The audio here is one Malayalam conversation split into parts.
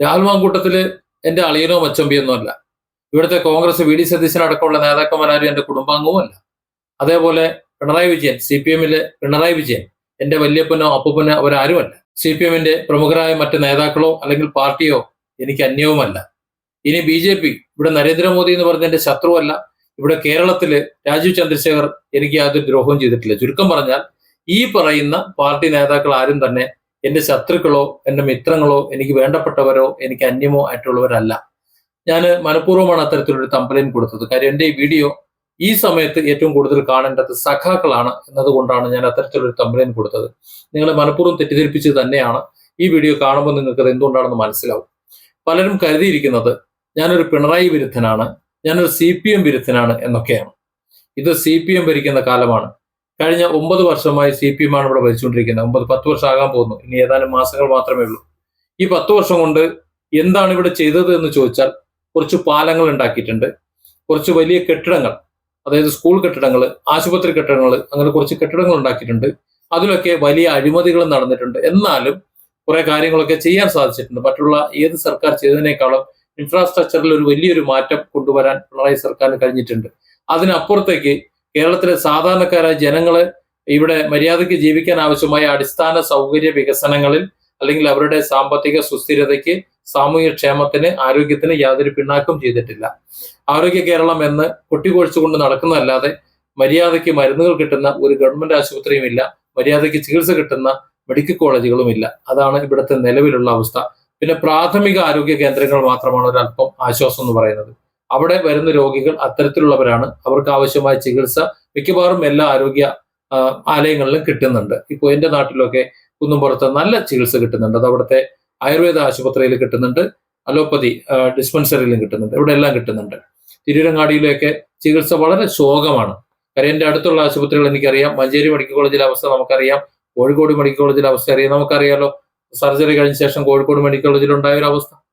രാഹുൽ മാങ്കൂട്ടത്തിൽ എന്റെ അളിയനോ മച്ചമ്പിയൊന്നും അല്ല. ഇവിടുത്തെ കോൺഗ്രസ് വി ഡി സതീശൻ അടക്കമുള്ള നേതാക്കന്മാരും എന്റെ കുടുംബാംഗവുമല്ല അതേപോലെ പിണറായി വിജയൻ സി പി എമ്മിലെ പിണറായി വിജയൻ എന്റെ വല്യപ്പനോ അപ്പൂപ്പനോ അവരാരുമല്ല സി പി എമ്മിന്റെ പ്രമുഖരായ മറ്റ് നേതാക്കളോ അല്ലെങ്കിൽ പാർട്ടിയോ എനിക്ക് അന്യവുമല്ല. ഇനി ബി ജെ പി ഇവിടെ നരേന്ദ്രമോദി എന്ന് പറഞ്ഞ എന്റെ ശത്രുവല്ല. ഇവിടെ കേരളത്തിൽ രാജീവ് ചന്ദ്രശേഖർ എനിക്ക് യാതൊരു ദ്രോഹവും ചെയ്തിട്ടില്ല. ചുരുക്കം പറഞ്ഞാൽ ഈ പറയുന്ന പാർട്ടി നേതാക്കൾ ആരും തന്നെ എന്റെ ശത്രുക്കളോ എന്റെ മിത്രങ്ങളോ എനിക്ക് വേണ്ടപ്പെട്ടവരോ എനിക്ക് അന്യമോ ആയിട്ടുള്ളവരല്ല. ഞാൻ മനഃപൂർവമാണ് അത്തരത്തിലൊരു തമ്പലൻ കൊടുത്തത്. കാര്യം എന്റെ ഈ വീഡിയോ ഈ സമയത്ത് ഏറ്റവും കൂടുതൽ കാണേണ്ടത് സഖാക്കളാണ് എന്നതുകൊണ്ടാണ് ഞാൻ അത്തരത്തിലൊരു തമ്പലൻ കൊടുത്തത്. നിങ്ങൾ മനഃപൂർവം തെറ്റിദ്ധരിപ്പിച്ചത് തന്നെയാണ്. ഈ വീഡിയോ കാണുമ്പോൾ നിങ്ങൾക്ക് അത് എന്തുകൊണ്ടാണെന്ന് മനസ്സിലാവും. പലരും കരുതിയിരിക്കുന്നത് ഞാനൊരു പിണറായി വിരുദ്ധനാണ് ഞാനൊരു സി പി എം വിരുദ്ധനാണ് എന്നൊക്കെയാണ്. ഇത് സി പി എം ഭരിക്കുന്ന കാലമാണ്. കഴിഞ്ഞ ഒമ്പത് വർഷമായി സി പി എമ്മാണ് ഇവിടെ ഭരിച്ചുകൊണ്ടിരിക്കുന്നത്. ഒമ്പത് പത്ത് വർഷം ആകാൻ പോകുന്നു. ഇനി ഏതാനും മാസങ്ങൾ മാത്രമേ ഉള്ളൂ. ഈ പത്ത് വർഷം കൊണ്ട് എന്താണ് ഇവിടെ ചെയ്തത് എന്ന് ചോദിച്ചാൽ കുറച്ച് പാലങ്ങൾ ഉണ്ടാക്കിയിട്ടുണ്ട്. കുറച്ച് വലിയ കെട്ടിടങ്ങൾ അതായത് സ്കൂൾ കെട്ടിടങ്ങൾ ആശുപത്രി കെട്ടിടങ്ങൾ അങ്ങനെ കുറച്ച് കെട്ടിടങ്ങൾ ഉണ്ടാക്കിയിട്ടുണ്ട്. അതിലൊക്കെ വലിയ അഴിമതികൾ നടന്നിട്ടുണ്ട്. എന്നാലും കുറെ കാര്യങ്ങളൊക്കെ ചെയ്യാൻ സാധിച്ചിട്ടുണ്ട്. മറ്റുള്ള ഏത് സർക്കാർ ചെയ്തതിനേക്കാളും ഇൻഫ്രാസ്ട്രക്ചറിൽ ഒരു വലിയൊരു മാറ്റം കൊണ്ടുവരാൻ പിണറായി സർക്കാരിന് കഴിഞ്ഞിട്ടുണ്ട്. അതിനപ്പുറത്തേക്ക് കേരളത്തിലെ സാധാരണക്കാരായ ജനങ്ങളെ ഇവിടെ മര്യാദയ്ക്ക് ജീവിക്കാൻ ആവശ്യമായ അടിസ്ഥാന സൗകര്യ വികസനങ്ങളിൽ അല്ലെങ്കിൽ അവരുടെ സാമ്പത്തിക സുസ്ഥിരതയ്ക്ക് സാമൂഹ്യ ക്ഷേമത്തിന് ആരോഗ്യത്തിന് യാതൊരു പിണ്ണാക്കും ചെയ്തിട്ടില്ല. ആരോഗ്യ കേരളം എന്ന് കൊട്ടിക്കൊഴിച്ചുകൊണ്ട് നടക്കുന്നതല്ലാതെ മര്യാദയ്ക്ക് മരുന്നുകൾ കിട്ടുന്ന ഒരു ഗവൺമെന്റ് ആശുപത്രിയും ഇല്ല മര്യാദയ്ക്ക് ചികിത്സ കിട്ടുന്ന മെഡിക്കൽ കോളേജുകളും ഇല്ല. അതാണ് ഇവിടുത്തെ നിലവിലുള്ള അവസ്ഥ. പിന്നെ പ്രാഥമിക ആരോഗ്യ കേന്ദ്രങ്ങൾ മാത്രമാണ് ഒരല്പം ആശ്വാസം എന്ന് പറയുന്നത്. അവിടെ വരുന്ന രോഗികൾ അത്തരത്തിലുള്ളവരാണ്. അവർക്ക് ആവശ്യമായ ചികിത്സ മിക്കവാറും എല്ലാ ആരോഗ്യ ആലയങ്ങളിലും കിട്ടുന്നുണ്ട്. ഇപ്പോൾ എന്റെ നാട്ടിലൊക്കെ കുന്നുംപുറത്ത് നല്ല ചികിത്സ കിട്ടുന്നുണ്ട്. അത് അവിടുത്തെ ആയുർവേദ ആശുപത്രിയിൽ കിട്ടുന്നുണ്ട്. അലോപ്പതി ഡിസ്പെൻസറിയിലും കിട്ടുന്നുണ്ട്. ഇവിടെ എല്ലാം കിട്ടുന്നുണ്ട്. തിരൂരങ്ങാടിയിലൊക്കെ ചികിത്സ വളരെ ശോകമാണ് കാര്യം എന്റെ അടുത്തുള്ള ആശുപത്രികൾ എനിക്കറിയാം. മഞ്ചേരി മെഡിക്കൽ കോളേജിലെ അവസ്ഥ നമുക്കറിയാം. കോഴിക്കോട് മെഡിക്കൽ കോളേജിലെ അവസ്ഥ അറിയാം. നമുക്കറിയാലോ സർജറി കഴിഞ്ഞ ശേഷം കോഴിക്കോട് മെഡിക്കൽ കോളേജിൽ ഉണ്ടായ ഒരു അവസ്ഥ.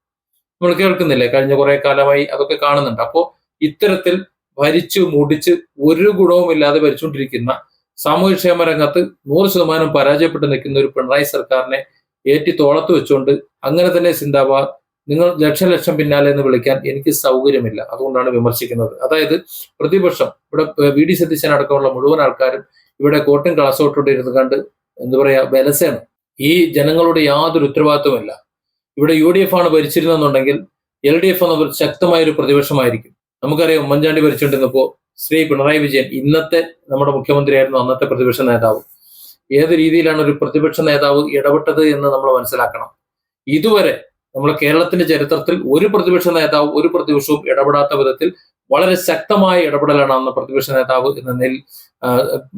നമ്മൾ കേൾക്കുന്നില്ലേ? കഴിഞ്ഞ കുറെ കാലമായി അതൊക്കെ കാണുന്നുണ്ട്. അപ്പോൾ ഇത്തരത്തിൽ ഭരിച്ചു മുടിച്ച് ഒരു ഗുണവുമില്ലാതെ ഭരിച്ചുകൊണ്ടിരിക്കുന്ന സാമൂഹ്യക്ഷേമ രംഗത്ത് നൂറ് ശതമാനം പരാജയപ്പെട്ട് നിൽക്കുന്ന ഒരു പിണറായി സർക്കാരിനെ ഏറ്റി തോളത്ത് വെച്ചുകൊണ്ട് അങ്ങനെ തന്നെ സിന്ദാബാദ് നിങ്ങൾ ലക്ഷം ലക്ഷം പിന്നാലെ എന്ന് വിളിക്കാൻ എനിക്ക് സൗകര്യമില്ല. അതുകൊണ്ടാണ് വിമർശിക്കുന്നത്. അതായത് പ്രതിപക്ഷം ഇവിടെ വി ഡി സതീശൻ അടക്കമുള്ള മുഴുവൻ ആൾക്കാരും ഇവിടെ കോട്ടും കളസോട്ടോട്ട് ഇരുന്ന് കണ്ട് എന്താ പറയാ ബലസേന. ഈ ജനങ്ങളുടെ യാതൊരു ഉത്തരവാദിത്വമില്ല ഇവിടെ യു ഡി എഫ് ആണ് ഭരിച്ചിരുന്നെന്നുണ്ടെങ്കിൽ എൽ ഡി എഫ് എന്ന ശക്തമായ ഒരു പ്രതിപക്ഷമായിരിക്കും. നമുക്കറിയാം ഉമ്മൻചാണ്ടി ഭരിച്ചുകൊണ്ടിരുന്നപ്പോ ശ്രീ പിണറായി വിജയൻ ഇന്നത്തെ നമ്മുടെ മുഖ്യമന്ത്രിയായിരുന്നു അന്നത്തെ പ്രതിപക്ഷ നേതാവ്. ഏത് രീതിയിലാണ് ഒരു പ്രതിപക്ഷ നേതാവ് ഇടപെട്ടത് എന്ന് നമ്മൾ മനസ്സിലാക്കണം. ഇതുവരെ നമ്മുടെ കേരളത്തിന്റെ ചരിത്രത്തിൽ ഒരു പ്രതിപക്ഷ നേതാവ് ഒരു പ്രതിപക്ഷവും ഇടപെടാത്ത വിധത്തിൽ വളരെ ശക്തമായ ഇടപെടലാണ് അന്ന് പ്രതിപക്ഷ നേതാവ് എന്ന നിലയിൽ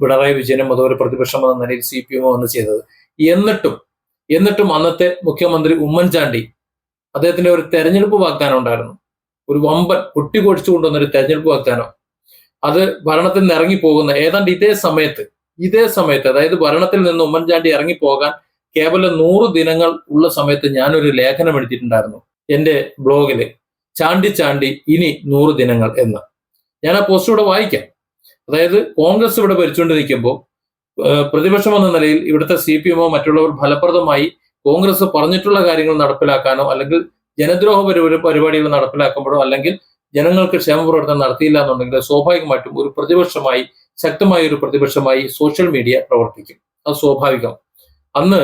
പിണറായി വിജയനും അതുപോലെ പ്രതിപക്ഷം എന്ന നിലയിൽ സി പി എമ്മും അന്ന് ചെയ്തത്. എന്നിട്ടും എന്നിട്ടും അന്നത്തെ മുഖ്യമന്ത്രി ഉമ്മൻചാണ്ടി അദ്ദേഹത്തിന്റെ ഒരു തെരഞ്ഞെടുപ്പ് വാഗ്ദാനം ഉണ്ടായിരുന്നു. ഒരു വമ്പൻ കുട്ടികൊഴിച്ചു കൊണ്ടുവന്ന ഒരു തെരഞ്ഞെടുപ്പ് വാഗ്ദാനം. അത് ഭരണത്തിൽ നിന്ന് ഇറങ്ങി പോകുന്ന ഏതാണ്ട് ഇതേ സമയത്ത് ഇതേ സമയത്ത് അതായത് ഭരണത്തിൽ നിന്ന് ഉമ്മൻചാണ്ടി ഇറങ്ങി പോകാൻ കേവലം നൂറ് ദിനങ്ങൾ ഉള്ള സമയത്ത് ഞാനൊരു ലേഖനം എടുത്തിട്ടുണ്ടായിരുന്നു എന്റെ ബ്ലോഗിൽ. ചാണ്ടി ചാണ്ടി ഇനി നൂറ് ദിനങ്ങൾ എന്ന്. ഞാൻ ആ പോസ്റ്റ് ഇവിടെ വായിക്കാം. അതായത് കോൺഗ്രസ് ഇവിടെ ഭരിച്ചുകൊണ്ട് നിൽക്കുമ്പോൾ പ്രതിപക്ഷം എന്ന നിലയിൽ ഇവിടുത്തെ സി പി എമ്മോ മറ്റുള്ളവർ ഫലപ്രദമായി കോൺഗ്രസ് പറഞ്ഞിട്ടുള്ള കാര്യങ്ങൾ നടപ്പിലാക്കാനോ അല്ലെങ്കിൽ ജനദ്രോഹ പരിപാടി പരിപാടികൾ നടപ്പിലാക്കുമ്പോഴോ അല്ലെങ്കിൽ ജനങ്ങൾക്ക് ക്ഷേമപ്രവർത്തനം നടത്തിയില്ല എന്നുണ്ടെങ്കിൽ സ്വാഭാവികമായിട്ടും ഒരു പ്രതിപക്ഷമായി ശക്തമായ ഒരു പ്രതിപക്ഷമായി സോഷ്യൽ മീഡിയ പ്രവർത്തിക്കും. അത് സ്വാഭാവികം. അന്ന്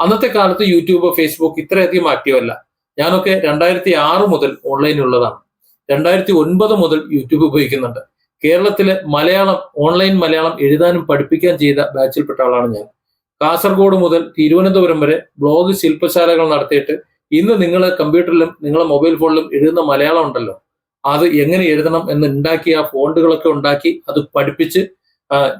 അന്നത്തെ കാലത്ത് യൂട്യൂബ് ഫേസ്ബുക്ക് ഇത്രയധികം ആക്റ്റീവ് അല്ല. ഞാനൊക്കെ രണ്ടായിരത്തി ആറ് മുതൽ ഓൺലൈനിലുള്ളതാണ് രണ്ടായിരത്തി ഒൻപത് മുതൽ യൂട്യൂബ് ഉപയോഗിക്കുന്നുണ്ട്. കേരളത്തിലെ മലയാളം ഓൺലൈൻ മലയാളം എഴുതാനും പഠിപ്പിക്കാൻ ചെയ്ത ബാച്ചിൽപ്പെട്ട ആളാണ് ഞാൻ. കാസർഗോഡ് മുതൽ തിരുവനന്തപുരം വരെ ബ്ലോഗ് ശില്പശാലകൾ നടത്തിയിട്ട് ഇന്ന് നിങ്ങൾ കമ്പ്യൂട്ടറിലും നിങ്ങളെ മൊബൈൽ ഫോണിലും എഴുതുന്ന മലയാളം ഉണ്ടല്ലോ. അത് എങ്ങനെ എഴുതണം എന്ന് ഉണ്ടാക്കി ആ ഫോണ്ടുകളൊക്കെ ഉണ്ടാക്കി അത് പഠിപ്പിച്ച്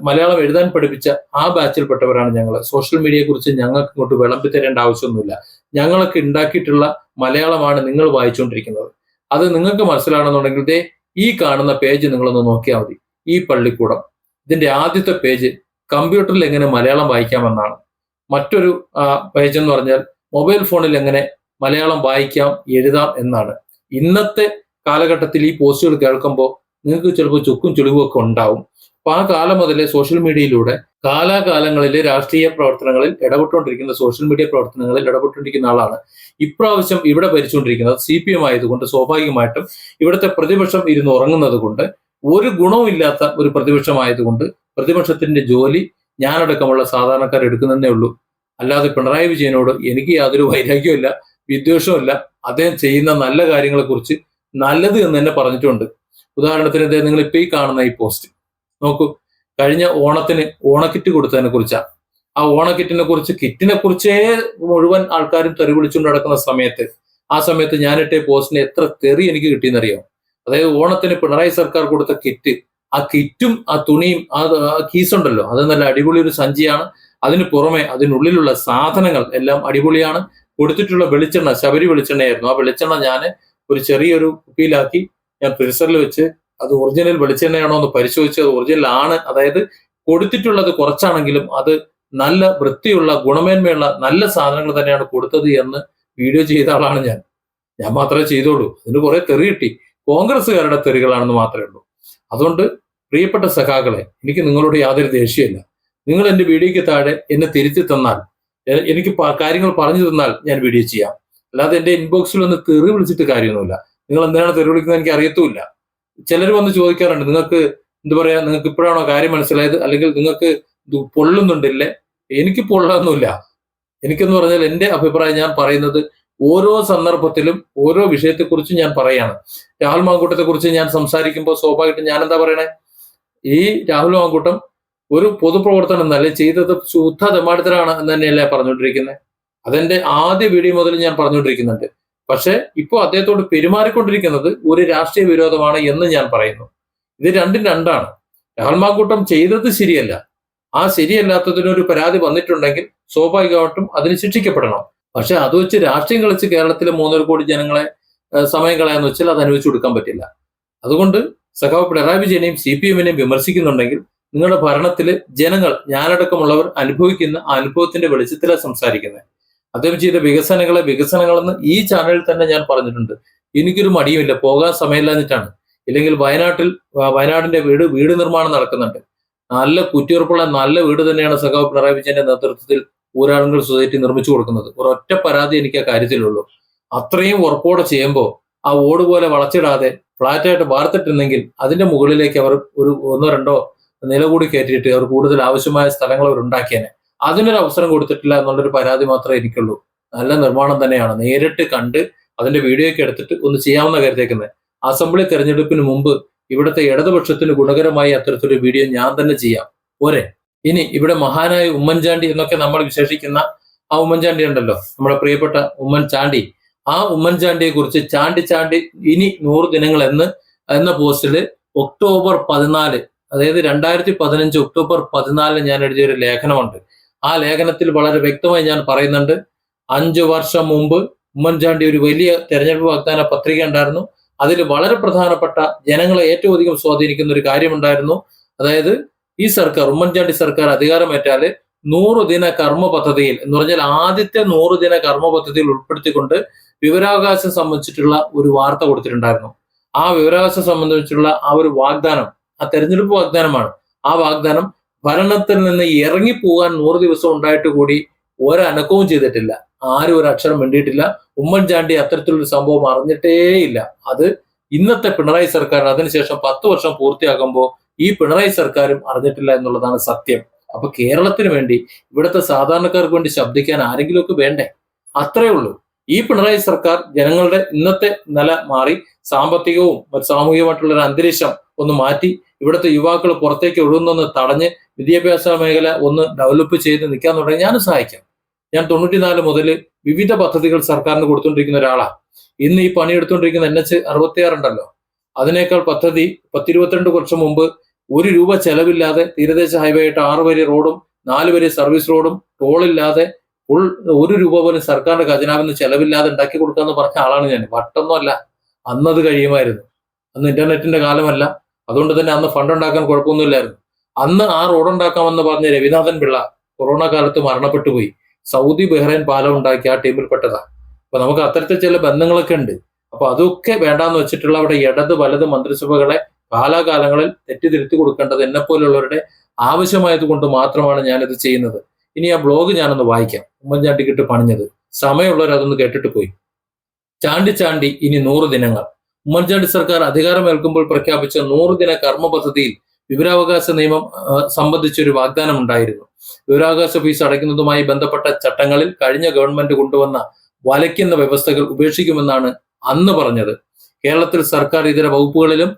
മലയാളം എഴുതാൻ പഠിപ്പിച്ച ആ ബാച്ചിൽപ്പെട്ടവരാണ് ഞങ്ങൾ സോഷ്യൽ മീഡിയയെ കുറിച്ച് ഞങ്ങൾക്ക് ഇങ്ങോട്ട് വിളമ്പി തരേണ്ട ആവശ്യമൊന്നുമില്ല. ഞങ്ങളൊക്കെ ഉണ്ടാക്കിയിട്ടുള്ള മലയാളമാണ് നിങ്ങൾ വായിച്ചുകൊണ്ടിരിക്കുന്നത്. അത് നിങ്ങൾക്ക് മനസ്സിലാണെന്നുണ്ടെങ്കിൽ ഈ കാണുന്ന പേജ് നിങ്ങളൊന്ന് നോക്കിയാൽ മതി. ഈ പള്ളിക്കൂടം. ഇതിന്റെ ആദ്യത്തെ പേജ് കമ്പ്യൂട്ടറിൽ എങ്ങനെ മലയാളം വായിക്കാമെന്നാണ്. മറ്റൊരു പേജ് എന്ന് പറഞ്ഞാൽ മൊബൈൽ ഫോണിൽ എങ്ങനെ മലയാളം വായിക്കാം എഴുതാം എന്നാണ്. ഇന്നത്തെ കാലഘട്ടത്തിൽ ഈ പോസ്റ്റുകൾ കേൾക്കുമ്പോൾ നിങ്ങൾക്ക് ചിലപ്പോൾ ചുക്കും ചുളിവും ഒക്കെ ഉണ്ടാവും. അപ്പൊ ആ കാലം മുതലേ സോഷ്യൽ മീഡിയയിലൂടെ കാലാകാലങ്ങളിലെ രാഷ്ട്രീയ പ്രവർത്തനങ്ങളിൽ ഇടപെട്ടുകൊണ്ടിരിക്കുന്ന സോഷ്യൽ മീഡിയ പ്രവർത്തനങ്ങളിൽ ഇടപെട്ടുകൊണ്ടിരിക്കുന്ന ആളാണ്. ഇപ്രാവശ്യം ഇവിടെ ഭരിച്ചുകൊണ്ടിരിക്കുന്നത് സി പി എം ആയതുകൊണ്ട് സ്വാഭാവികമായിട്ടും ഇവിടുത്തെ പ്രതിപക്ഷം ഇരുന്ന് ഉറങ്ങുന്നത് കൊണ്ട് ഒരു ഗുണവും ഇല്ലാത്ത ഒരു പ്രതിപക്ഷമായതുകൊണ്ട് പ്രതിപക്ഷത്തിന്റെ ജോലി ഞാനടക്കമുള്ള സാധാരണക്കാർ എടുക്കുന്നതേ ഉള്ളൂ. അല്ലാതെ പിണറായി വിജയനോട് എനിക്ക് യാതൊരു വൈരാഗ്യമില്ല വിദ്വേഷമില്ല അദ്ദേഹം ചെയ്യുന്ന നല്ല കാര്യങ്ങളെക്കുറിച്ച് നല്ലത് എന്ന് തന്നെ പറഞ്ഞിട്ടുണ്ട്. ഉദാഹരണത്തിന് ദേ നിങ്ങൾ ഇപ്പൊ ഈ കാണുന്ന ഈ പോസ്റ്റ് നോക്കൂ. കഴിഞ്ഞ ഓണത്തിന് ഓണക്കിറ്റ് കൊടുത്തതിനെ കുറിച്ചാണ് ആ ഓണക്കിറ്റിനെ കുറിച്ച് കിറ്റിനെ കുറിച്ചേ മുഴുവൻ ആൾക്കാരും തെറി വിളിച്ചുകൊണ്ട് നടക്കുന്ന സമയത്ത് ആ സമയത്ത് ഞാനിട്ട പോസ്റ്റിന് എത്ര തെറി എനിക്ക് കിട്ടിയെന്നറിയാം? അതായത് ഓണത്തിന് പിണറായി സർക്കാർ കൊടുത്ത കിറ്റ് ആ കിറ്റും ആ തുണിയും ആ കീസുണ്ടല്ലോ. അത് നല്ല അടിപൊളി ഒരു സഞ്ചിയാണ്. അതിന് പുറമെ അതിനുള്ളിലുള്ള സാധനങ്ങൾ എല്ലാം അടിപൊളിയാണ്. കൊടുത്തിട്ടുള്ള വെളിച്ചെണ്ണ ശബരി വെളിച്ചെണ്ണയായിരുന്നു. ആ വെളിച്ചെണ്ണ ഞാൻ ഒരു ചെറിയൊരു കുപ്പിയിലാക്കി ഞാൻ ഫ്രീസറിൽ വെച്ച് അത് ഒറിജിനൽ വെളിച്ചെണ്ണയാണോ എന്ന് പരിശോധിച്ച് അത് ഒറിജിനൽ ആണ്. അതായത് കൊടുത്തിട്ടുള്ളത് കുറച്ചാണെങ്കിലും അത് നല്ല വൃത്തിയുള്ള ഗുണമേന്മയുള്ള നല്ല സാധനങ്ങൾ തന്നെയാണ് കൊടുത്തത് എന്ന് വീഡിയോ ചെയ്ത ആളാണ് ഞാൻ. ഞാൻ മാത്രമേ ചെയ്തോളൂ അതിന് കുറെ തെറി കിട്ടി. കോൺഗ്രസ്സുകാരുടെ തെറികളാണെന്ന് മാത്രമേ ഉള്ളൂ. അതുകൊണ്ട് പ്രിയപ്പെട്ട സഖാക്കളെ എനിക്ക് നിങ്ങളോട് യാതൊരു ദേഷ്യമില്ല. നിങ്ങൾ എന്റെ വീഡിയോയ്ക്ക് താഴെ എന്നെ തിരുത്തി തന്നാൽ എനിക്ക് കാര്യങ്ങൾ പറഞ്ഞു തന്നാൽ ഞാൻ വീഡിയോ ചെയ്യാം. അല്ലാതെ എന്റെ ഇൻബോക്സിൽ ഒന്ന് തെറി വിളിച്ചിട്ട് കാര്യമൊന്നുമില്ല. നിങ്ങൾ എന്തിനാണ് തെറി വിളിക്കുന്നത് എനിക്ക് അറിയത്തുമില്ല. ചിലർ വന്ന് ചോദിക്കാറുണ്ട് നിങ്ങൾക്ക് എന്താ പറയാ നിങ്ങൾക്ക് ഇപ്പോഴാണോ കാര്യം മനസ്സിലായത്? അല്ലെങ്കിൽ നിങ്ങൾക്ക് പൊള്ളുന്നുണ്ടല്ലേ? എനിക്ക് പൊള്ളൊന്നുമില്ല എനിക്കെന്ന് പറഞ്ഞാൽ എന്റെ അഭിപ്രായം ഞാൻ പറയുന്നത് ഓരോ സന്ദർഭത്തിലും ഓരോ വിഷയത്തെക്കുറിച്ചും ഞാൻ പറയാണ്. രാഹുൽ മാങ്കൂട്ടത്തെ കുറിച്ച് ഞാൻ സംസാരിക്കുമ്പോൾ സ്വാഭാവികമായിട്ടും ഞാൻ എന്താ പറയണേ? ഈ രാഹുൽ മാങ്കൂട്ടം ഒരു പൊതുപ്രവർത്തനം എന്നല്ല ചെയ്തത് ശുദ്ധ തെമ്മാടിത്തരാണ് എന്ന് തന്നെയല്ലേ പറഞ്ഞുകൊണ്ടിരിക്കുന്നത്. അതെന്റെ ആദ്യ വീഡിയോ മുതൽ ഞാൻ പറഞ്ഞുകൊണ്ടിരിക്കുന്നുണ്ട്. പക്ഷെ ഇപ്പോൾ അദ്ദേഹത്തോട് പെരുമാറിക്കൊണ്ടിരിക്കുന്നത് ഒരു രാഷ്ട്രീയ വിരോധമാണ് എന്ന് ഞാൻ പറയുന്നു. ഇത് രണ്ടും രണ്ടാണ്. രാഹുൽമാക്കൂട്ടം ചെയ്തത് ശരിയല്ല. ആ ശരിയല്ലാത്തതിനൊരു പരാതി വന്നിട്ടുണ്ടെങ്കിൽ സ്വാഭാവികമായിട്ടും അതിന് ശിക്ഷിക്കപ്പെടണം. പക്ഷെ അത് വെച്ച് രാഷ്ട്രീയം കളിച്ച് കേരളത്തിലെ മൂന്നര കോടി ജനങ്ങളെ സമയം കളയാന്ന് വെച്ചാൽ അത് അനുവദിച്ചു കൊടുക്കാൻ പറ്റില്ല. അതുകൊണ്ട് സഖാവ് പിണറായി വിജയനെയും സി പി എമ്മിനെയും വിമർശിക്കുന്നുണ്ടെങ്കിൽ നിങ്ങളുടെ ഭരണത്തിൽ ജനങ്ങൾ ഞാനടക്കമുള്ളവർ അനുഭവിക്കുന്ന ആ അനുഭവത്തിന്റെ വെളിച്ചത്തിലാണ് സംസാരിക്കുന്നത്. അദ്ദേഹം ചെയ്ത വികസനങ്ങളെ വികസനങ്ങളെന്ന് ഈ ചാനലിൽ തന്നെ ഞാൻ പറഞ്ഞിട്ടുണ്ട്. എനിക്കൊരു മടിയുമില്ല. പോകാൻ സമയമില്ലാഞ്ഞിട്ടാണ്. ഇല്ലെങ്കിൽ വയനാട്ടിൽ വയനാടിന്റെ വീട് വീട് നിർമ്മാണം നടക്കുന്നുണ്ട്. നല്ല കുറ്റിയുറപ്പുള്ള നല്ല വീട് തന്നെയാണ് സഖാവ് പിണറായി വിജയന്റെ നേതൃത്വത്തിൽ ഊരാളുകൾ സൊസൈറ്റി നിർമ്മിച്ചു കൊടുക്കുന്നത്. ഒരൊറ്റ പരാതി എനിക്ക് ആ കാര്യത്തിലുള്ളൂ. അത്രയും ഉറപ്പോടെ ചെയ്യുമ്പോൾ ആ ഓട് പോലെ വളച്ചിടാതെ ഫ്ലാറ്റായിട്ട് വാർത്തിട്ടുണ്ടെങ്കിൽ അതിന്റെ മുകളിലേക്ക് അവർ ഒരു ഒന്നോ രണ്ടോ നില കൂടി കയറ്റിയിട്ട് അവർ കൂടുതൽ ആവശ്യമായ സ്ഥലങ്ങൾ അവർ ഉണ്ടാക്കിയേനെ. അതിനൊരു അവസരം കൊടുത്തിട്ടില്ല എന്നുള്ളൊരു പരാതി മാത്രമേ എനിക്കുള്ളൂ. നല്ല നിർമ്മാണം തന്നെയാണ്. നേരിട്ട് കണ്ട് അതിന്റെ വീഡിയോ ഒക്കെ എടുത്തിട്ട് ഒന്ന് ചെയ്യാവുന്ന കരുതേക്കുന്നത് അസംബ്ലി തെരഞ്ഞെടുപ്പിന് മുമ്പ് ഇവിടുത്തെ ഇടതുപക്ഷത്തിന് ഗുണകരമായി അത്തരത്തിലൊരു വീഡിയോ ഞാൻ തന്നെ ചെയ്യാം. പോരെ. ഇനി ഇവിടെ മഹാനായ ഉമ്മൻചാണ്ടി എന്നൊക്കെ നമ്മൾ വിശേഷിക്കുന്ന ആ ഉമ്മൻചാണ്ടി ഉണ്ടല്ലോ. നമ്മുടെ പ്രിയപ്പെട്ട ഉമ്മൻചാണ്ടി. ആ ഉമ്മൻചാണ്ടിയെ കുറിച്ച് ചാണ്ടി ചാണ്ടി ഇനി നൂറ് ദിനങ്ങൾ എന്ന് എന്ന പോസ്റ്റിൽ ഒക്ടോബർ പതിനാല് അതായത് രണ്ടായിരത്തി പതിനഞ്ച് ഒക്ടോബർ പതിനാലിന് ഞാൻ എഴുതിയ ഒരു ലേഖനമുണ്ട്. ആ ലേഖനത്തിൽ വളരെ വ്യക്തമായി ഞാൻ പറയുന്നുണ്ട്. അഞ്ചു വർഷം മുമ്പ് ഉമ്മൻചാണ്ടി ഒരു വലിയ തെരഞ്ഞെടുപ്പ് വാഗ്ദാന പത്രിക ഉണ്ടായിരുന്നു. അതിൽ വളരെ പ്രധാനപ്പെട്ട ജനങ്ങളെ ഏറ്റവും അധികം സ്വാധീനിക്കുന്ന ഒരു കാര്യമുണ്ടായിരുന്നു. അതായത് ഈ സർക്കാർ ഉമ്മൻചാണ്ടി സർക്കാർ അധികാരമേറ്റാൽ നൂറ് ദിന കർമ്മ പദ്ധതിയിൽ എന്ന് പറഞ്ഞാൽ ആദ്യത്തെ നൂറ് ദിന കർമ്മ പദ്ധതിയിൽ ഉൾപ്പെടുത്തിക്കൊണ്ട് വിവരാവകാശം സംബന്ധിച്ചിട്ടുള്ള ഒരു വാർത്ത കൊടുത്തിട്ടുണ്ടായിരുന്നു. ആ വിവരാവകാശം സംബന്ധിച്ചിട്ടുള്ള ആ ഒരു വാഗ്ദാനം ആ തെരഞ്ഞെടുപ്പ് വാഗ്ദാനമാണ്. ആ വാഗ്ദാനം ഭരണത്തിൽ നിന്ന് ഇറങ്ങിപ്പോകാൻ നൂറ് ദിവസം ഉണ്ടായിട്ട് കൂടി ഒരനക്കവും ചെയ്തിട്ടില്ല. ആരും ഒരു അക്ഷരം വേണ്ടിയിട്ടില്ല ഉമ്മൻചാണ്ടി അത്തരത്തിലൊരു സംഭവം അറിഞ്ഞിട്ടേയില്ല അത് ഇന്നത്തെ പിണറായി സർക്കാർ അതിനുശേഷം പത്ത് വർഷം പൂർത്തിയാകുമ്പോൾ ഈ പിണറായി സർക്കാരും അറിഞ്ഞിട്ടില്ല എന്നുള്ളതാണ് സത്യം. അപ്പൊ കേരളത്തിന് വേണ്ടി ഇവിടുത്തെ സാധാരണക്കാർക്ക് വേണ്ടി ശബ്ദിക്കാൻ ആരെങ്കിലുമൊക്കെ വേണ്ടേ? അത്രേ ഉള്ളൂ. ഈ പിണറായി സർക്കാർ ജനങ്ങളുടെ ഇന്നത്തെ നില മാറി സാമ്പത്തികവും സാമൂഹികമായിട്ടുള്ള ഒരു അന്തരീക്ഷം ഒന്ന് മാറ്റി ഇവിടുത്തെ യുവാക്കൾ പുറത്തേക്ക് ഒഴുകുന്നൊന്ന് തടഞ്ഞ് വിദ്യാഭ്യാസ മേഖല ഒന്ന് ഡെവലപ്പ് ചെയ്ത് നിൽക്കാൻ തുടങ്ങി. ഞാനും സഹായിക്കാം. ഞാൻ തൊണ്ണൂറ്റിനാല് മുതൽ വിവിധ പദ്ധതികൾ സർക്കാരിന് കൊടുത്തുകൊണ്ടിരിക്കുന്ന ഒരാളാണ് ഇന്ന് ഈ പണിയെടുത്തുകൊണ്ടിരിക്കുന്ന എൻ എച്ച് അറുപത്തിയാറ് ഉണ്ടല്ലോ. അതിനേക്കാൾ പദ്ധതി പത്തിരുപത്തിരണ്ട് വർഷം മുമ്പ് ഒരു രൂപ ചെലവില്ലാതെ തീരദേശ ഹൈവേ ആയിട്ട് ആറ് വരി റോഡും നാല് വരി സർവീസ് റോഡും ടോളില്ലാതെ ഫുൾ ഒരു രൂപ പോലും സർക്കാരിന്റെ ഖജനാവിന് ചെലവില്ലാതെ ഉണ്ടാക്കി കൊടുക്കാന്ന് പറഞ്ഞ ആളാണ് ഞാൻ. വട്ടൊന്നുമല്ല. അന്നത് കഴിയുമായിരുന്നു. അന്ന് ഇന്റർനെറ്റിന്റെ കാലമല്ല. അതുകൊണ്ട് തന്നെ അന്ന് ഫണ്ട് ഉണ്ടാക്കാൻ കുഴപ്പമൊന്നുമില്ലായിരുന്നു. അന്ന് ആ റോഡ് ഉണ്ടാക്കാമെന്ന് പറഞ്ഞ രവിനാഥൻ പിള്ള കൊറോണ കാലത്ത് മരണപ്പെട്ടു പോയി. സൗദി ബഹ്റൈൻ പാലം ഉണ്ടാക്കി ആ പെട്ടതാ. അപ്പൊ നമുക്ക് അത്തരത്തിൽ ചില ബന്ധങ്ങളൊക്കെ ഉണ്ട്. അപ്പൊ അതൊക്കെ വേണ്ടാന്ന് വെച്ചിട്ടുള്ള അവിടെ ഇടത് വലത് മന്ത്രിസഭകളെ കാലാകാലങ്ങളിൽ തെറ്റിതിരുത്തി കൊടുക്കേണ്ടത് എന്നെ പോലുള്ളവരുടെ ആവശ്യമായത് കൊണ്ട് മാത്രമാണ് ഞാനിത് ചെയ്യുന്നത്. ഇനി ആ ബ്ലോഗ് ഞാനൊന്ന് വായിക്കാം. ഉമ്മൻചാണ്ടിക്കിട്ട് പണിഞ്ഞത്. സമയമുള്ളവർ അതൊന്ന് കേട്ടിട്ട് പോയി. ചാണ്ടി ചാണ്ടി ഇനി നൂറ് ദിനങ്ങൾ. ഉമ്മൻചാണ്ടി സർക്കാർ അധികാരമേൽക്കുമ്പോൾ പ്രഖ്യാപിച്ച നൂറ് ദിന കർമ്മ പദ്ധതിയിൽ വിവരാവകാശ നിയമം സംബന്ധിച്ചൊരു വാഗ്ദാനം ഉണ്ടായിരുന്നു. വിവരാവകാശ ഫീസ് അടയ്ക്കുന്നതുമായി ബന്ധപ്പെട്ട ചട്ടങ്ങളിൽ കഴിഞ്ഞ ഗവൺമെന്റ് കൊണ്ടുവന്ന വലയ്ക്കുന്ന വ്യവസ്ഥകൾ ഉപേക്ഷിക്കുമെന്നാണ് അന്ന് പറഞ്ഞത്. കേരളത്തിൽ സർക്കാർ ഇതര വകുപ്പുകളിലും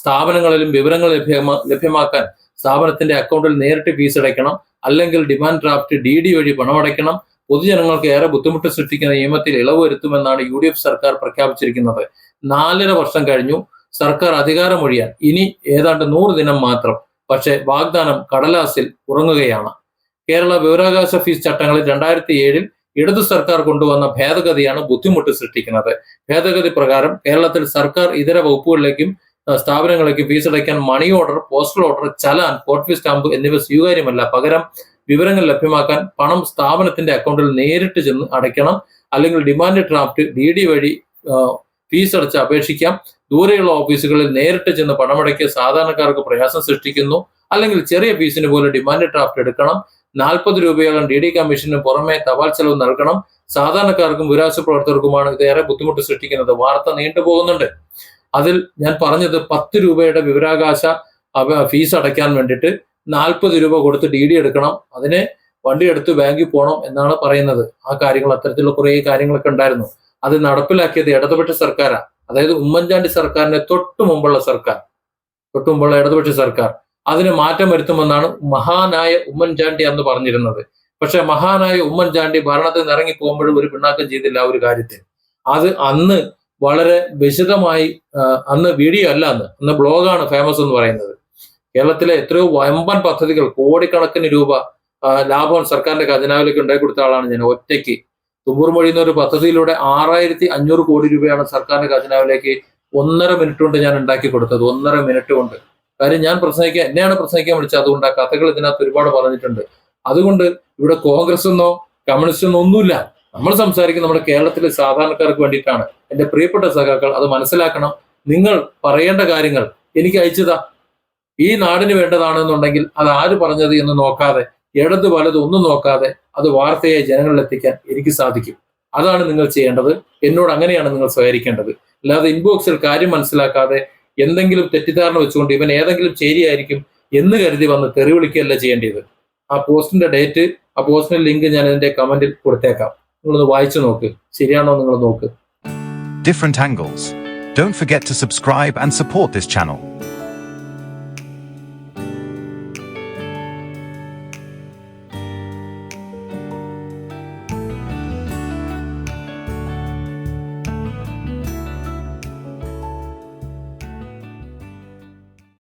സ്ഥാപനങ്ങളിലും വിവരങ്ങൾ ലഭ്യമാ ലഭ്യമാക്കാൻ സ്ഥാപനത്തിന്റെ അക്കൗണ്ടിൽ നേരിട്ട് ഫീസ് അടയ്ക്കണം അല്ലെങ്കിൽ ഡിമാൻഡ് ഡ്രാഫ്റ്റ് ഡി ഡി വഴി പണമടയ്ക്കണം പൊതുജനങ്ങൾക്ക് ഏറെ ബുദ്ധിമുട്ട് സൃഷ്ടിക്കുന്ന നിയമത്തിൽ ഇളവ് വരുത്തുമെന്നാണ് യു ഡി എഫ് സർക്കാർ പ്രഖ്യാപിച്ചിരിക്കുന്നത്. നാലര വർഷം കഴിഞ്ഞു. സർക്കാർ അധികാരമൊഴിയാൻ. ഇനി ഏതാണ്ട് നൂറ് ദിനം മാത്രം. പക്ഷേ വാഗ്ദാനം കടലാസിൽ ഉറങ്ങുകയാണ്. കേരള വിവരാകാശ ഫീസ് ചട്ടങ്ങളിൽ രണ്ടായിരത്തി ഏഴിൽ ഇടതു സർക്കാർ കൊണ്ടുവന്ന ഭേദഗതിയാണ് ബുദ്ധിമുട്ട് സൃഷ്ടിക്കുന്നത്. ഭേദഗതി പ്രകാരം കേരളത്തിൽ സർക്കാർ ഇതര വകുപ്പുകളിലേക്കും സ്ഥാപനങ്ങളിലേക്കും ഫീസ് അടയ്ക്കാൻ money order postal order challan court stamp എന്നിവ സ്വീകാര്യമല്ല. പകരം വിവരങ്ങൾ ലഭ്യമാക്കാൻ പണം സ്ഥാപനത്തിന്റെ അക്കൗണ്ടിൽ നേരിട്ട് ചെന്ന് അടയ്ക്കണം. അല്ലെങ്കിൽ ഡിമാൻഡ് ഡ്രാഫ്റ്റ് ഡി ഡി വഴി ഫീസ് അടച്ച് അപേക്ഷിക്കാം. ദൂരെയുള്ള ഓഫീസുകളിൽ നേരിട്ട് ചെന്ന് പണമടയ്ക്ക് സാധാരണക്കാർക്ക് പ്രയാസം സൃഷ്ടിക്കുന്നു. അല്ലെങ്കിൽ ചെറിയ ഫീസിന് പോലും ഡിമാൻഡ് ഡ്രാഫ്റ്റ് എടുക്കണം. നാൽപ്പത് രൂപയോളം ഡി ഡി കമ്മീഷന് പുറമെ തപാൽ ചെലവ് നൽകണം. സാധാരണക്കാർക്കും വിരാശ പ്രവർത്തകർക്കുമാണ് ഇതേറെ ബുദ്ധിമുട്ട് സൃഷ്ടിക്കുന്നത്. വാർത്ത നീണ്ടുപോകുന്നുണ്ട് അതിൽ ഞാൻ പറഞ്ഞത് പത്ത് രൂപയുടെ വിവരാകാശ ഫീസ് അടയ്ക്കാൻ വേണ്ടിയിട്ട് നാൽപ്പത് രൂപ കൊടുത്ത് ഡി ഡി എടുക്കണം. അതിന് വണ്ടി എടുത്ത് ബാങ്കിൽ പോകണം എന്നാണ് പറയുന്നത്. ആ കാര്യങ്ങൾ അത്തരത്തിലുള്ള കുറേ കാര്യങ്ങളൊക്കെ ഉണ്ടായിരുന്നു. അത് നടപ്പിലാക്കിയത് ഇടതുപക്ഷ സർക്കാരാണ് അതായത് ഉമ്മൻചാണ്ടി സർക്കാരിന്റെ തൊട്ടു മുമ്പുള്ള സർക്കാർ. തൊട്ടു മുമ്പുള്ള ഇടതുപക്ഷ സർക്കാർ. അതിന് മാറ്റം വരുത്തുമെന്നാണ് മഹാനായ ഉമ്മൻചാണ്ടി അന്ന് പറഞ്ഞിരുന്നത്. പക്ഷെ മഹാനായ ഉമ്മൻചാണ്ടി ഭരണത്തിൽ നിന്ന് ഇറങ്ങി പോകുമ്പോഴും ഒരു പിണ്ണാക്കം ചെയ്തില്ല ആ ഒരു കാര്യത്തിൽ. അത് അന്ന് വളരെ വിശദമായി അന്ന് വീഡിയോ അല്ല അന്ന്. അന്ന് ബ്ലോഗാണ് ഫേമസ് എന്ന് പറയുന്നത്. കേരളത്തിലെ എത്രയോ വമ്പൻ പദ്ധതികൾ കോടിക്കണക്കിന് രൂപ ലാഭം സർക്കാരിന്റെ ഖജനാവിലേക്ക് ഉണ്ടായി കൊടുത്ത ആളാണ് ഞാൻ. ഒറ്റയ്ക്ക് തുമ്പൂർ മൊഴി എന്നൊരു പദ്ധതിയിലൂടെ ആറായിരത്തി അഞ്ഞൂറ് കോടി രൂപയാണ് സർക്കാരിന്റെ ഖജനാവിലേക്ക് ഒന്നര മിനിറ്റ് കൊണ്ട് ഞാൻ ഉണ്ടാക്കി കൊടുത്തത്. ഒന്നര മിനിറ്റ് കൊണ്ട്. കാര്യം ഞാൻ പ്രസംഗിക്കാൻ എന്നെയാണ് പ്രസംഗിക്കാൻ വിളിച്ചത്. അതുകൊണ്ട് ആ കഥകൾ ഇതിനകത്ത് ഒരുപാട് പറഞ്ഞിട്ടുണ്ട്. അതുകൊണ്ട് ഇവിടെ കോൺഗ്രസ് എന്നോ കമ്മ്യൂണിസ്റ്റ് എന്നോ ഒന്നുമില്ല. നമ്മൾ സംസാരിക്കുന്നത് നമ്മുടെ കേരളത്തിലെ സാധാരണക്കാർക്ക് വേണ്ടിയിട്ടാണ്. എന്റെ പ്രിയപ്പെട്ട സഖാക്കൾ അത് മനസ്സിലാക്കണം. നിങ്ങൾ പറയേണ്ട കാര്യങ്ങൾ എനിക്ക് അയച്ചതാ. ഈ നാടിന് വേണ്ടതാണെന്നുണ്ടെങ്കിൽ അത് ആര് പറഞ്ഞത് എന്ന് നോക്കാതെ ഇടത് വലത് ഒന്നും നോക്കാതെ അത് വാർത്തയെ ജനങ്ങളിലെത്തിക്കാൻ എനിക്ക് സാധിക്കും. അതാണ് നിങ്ങൾ ചെയ്യേണ്ടത്. എന്നോട് അങ്ങനെയാണ് നിങ്ങൾ സഹകരിക്കേണ്ടത് അല്ലാതെ ഇൻബോക്സിൽ കാര്യം മനസ്സിലാക്കാതെ എന്തെങ്കിലും തെറ്റിദ്ധാരണ വെച്ചുകൊണ്ട് ഇവൻ ഏതെങ്കിലും ചേരിയായിരിക്കും എന്ന് കരുതി വന്ന് തെറി വിളിക്കുകയല്ല ചെയ്യേണ്ടത്. ആ പോസ്റ്റിന്റെ ഡേറ്റ് ആ പോസ്റ്റിന്റെ ലിങ്ക് ഞാൻ ഇതിന്റെ കമന്റിൽ കൊടുത്തേക്കാം. നിങ്ങളൊന്ന് വായിച്ചു നോക്ക്. ശരിയാണോ നിങ്ങൾ നോക്ക്. Different angles don't forget to subscribe and support this channel.